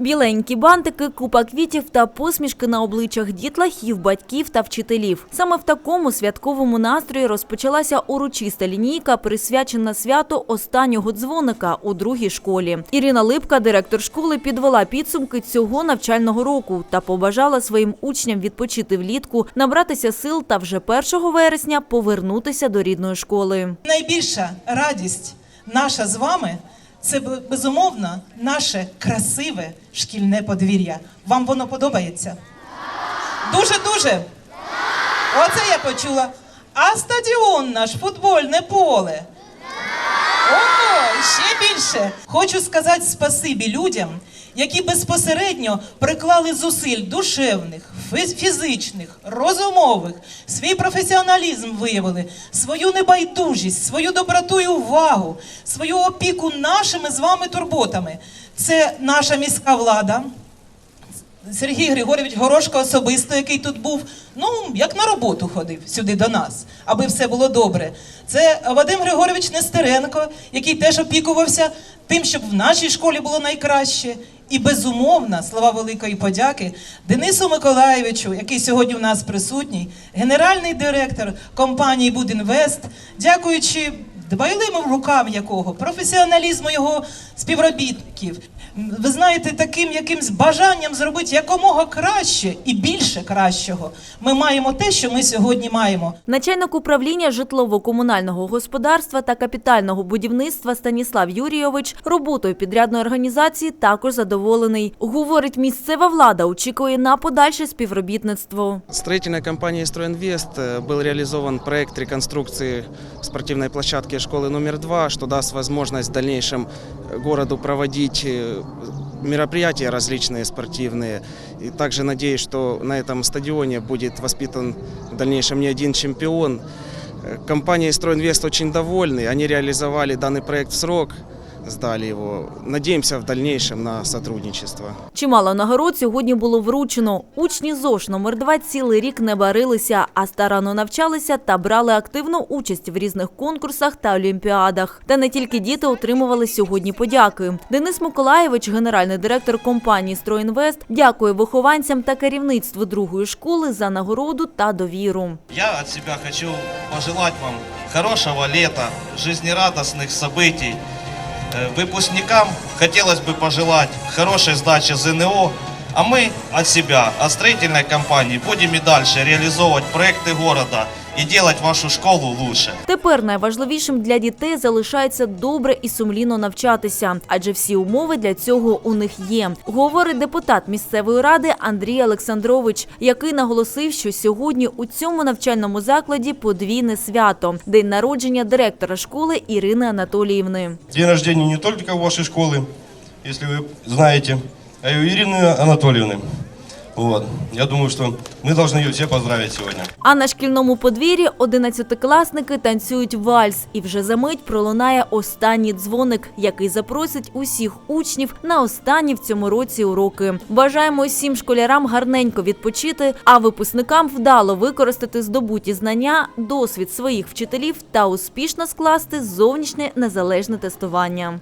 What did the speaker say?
Біленькі бантики, купа квітів та посмішки на обличчях дітлахів, батьків та вчителів. Саме в такому святковому настрої розпочалася урочиста лінійка, присвячена святу останнього дзвоника у другій школі. Ірина Липка, директор школи, підвела підсумки цього навчального року та побажала своїм учням відпочити влітку, набратися сил та вже 1 вересня повернутися до рідної школи. Найбільша радість наша з вами це безумовно наше красиве шкільне подвір'я. Вам воно подобається? Дуже дуже. Оце я почула. А стадіон наш, футбольне поле. О, ще більше. Хочу сказати спасибі людям, які безпосередньо приклали зусиль душевних, фізичних, розумових, свій професіоналізм виявили, свою небайдужість, свою доброту і увагу, свою опіку нашими з вами турботами. Це наша міська влада, Сергій Григорович Горошко особисто, який тут був, ну як на роботу ходив сюди до нас, аби все було добре. Це Вадим Григорович Нестеренко, який теж опікувався тим, щоб в нашій школі було найкраще. І безумовно, слова великої подяки Денису Миколаєвичу, який сьогодні у нас присутній, генеральний директор компанії Будінвест, дякуючи дбайливим рукам якого, професіоналізму його співробітників. Ви знаєте, таким якимсь бажанням зробити якомога краще і більше кращого. Ми маємо те, що ми сьогодні маємо. Начальник управління житлово-комунального господарства та капітального будівництва Станіслав Юрійович роботою підрядної організації також задоволений. Говорить, місцева влада очікує на подальше співробітництво. Строительной компанией «Стройинвест» э, был реализован проект реконструкции спортивной площадки школы номер два, что даст возможность в дальнейшем э, городу проводить э, мероприятия различные спортивные. И также надеюсь, что на этом стадионе будет воспитан в дальнейшем не один чемпион. Э, Компания «Стройинвест» очень довольны. Они реализовали данный проект в срок, сдали его. Надеемся в дальнейшем на сотрудничество. Чимало нагород сьогодні було вручено. Учні ЗОШ номер 2 цілий рік не барилися, а старанно навчалися та брали активну участь в різних конкурсах та олімпіадах. Та не тільки діти отримували сьогодні подяки. Денис Миколаєвич, генеральний директор компанії «Стройінвест», дякує вихованцям та керівництву другої школи за нагороду та довіру. Я от себя хочу пожелать вам хорошего лета, жизнерадостных событий. Э, Выпускникам хотелось бы пожелать хорошей сдачи ЗНО, а мы от себя, от строительной компании, будем и дальше реализовывать проекты города и делать вашу школу лучше. Тепер найважливішим для дітей залишається добре і сумлінно навчатися, адже всі умови для цього у них є. Говорить депутат місцевої ради Андрій Олександрович, який наголосив, що сьогодні у цьому навчальному закладі подвійне свято день народження директора школи Ірини Анатоліївни. День рождения не только у вашей школы, если вы знаете, а и у Ирины Анатольевны. Вот. Я думаю, что мы должны ее все поздравить сегодня. А на шкільному подвір'ї одинадцятикласники танцюють вальс, і вже за мить пролунає останній дзвоник, який запросить усіх учнів на останні в цьому році уроки. Бажаємо усім школярам гарненько відпочити, а випускникам вдало використати здобуті знання, досвід своїх вчителів та успішно скласти зовнішнє незалежне тестування.